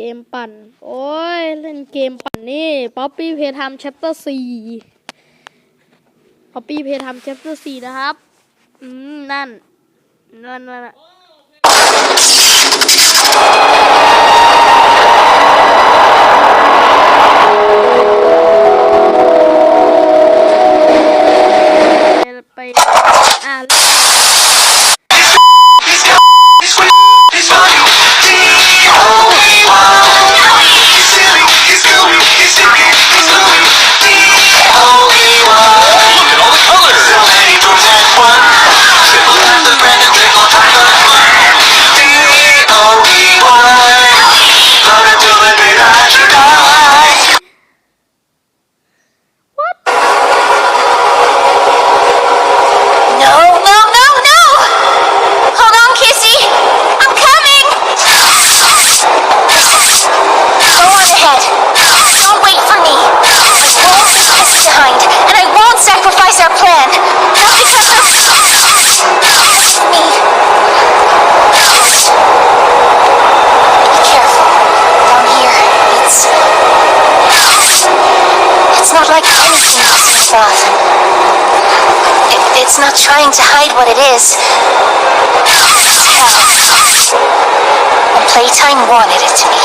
เกมปั่น โอ้ย เล่นเกมปั่นนี่ป๊อปปี้เพย์ทำ chapter สี่ป๊อปปี้เพย์ทำ chapter สี่นะครับ อืม นั่น นั่นนั่น our plan. Not because of me. Be careful. It's... Not like anything Kissy thought. It- It's not trying to hide what it is. Hell. And Playtime wanted it to be.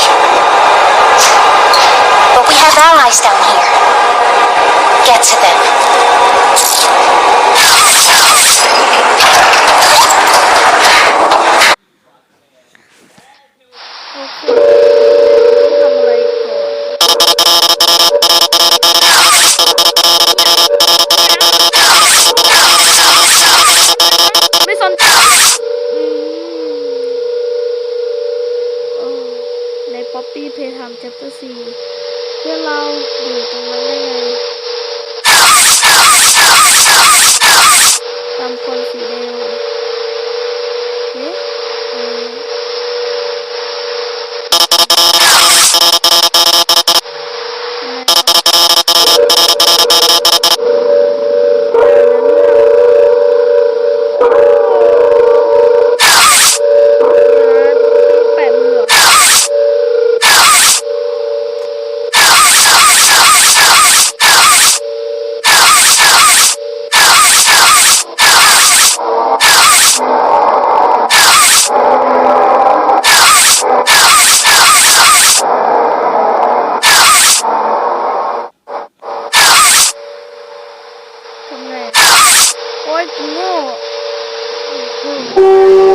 But we have allies down here. 3 chapter 4 เพื่อเราอยู่ตรงนั้นได้ไง 怖いもう。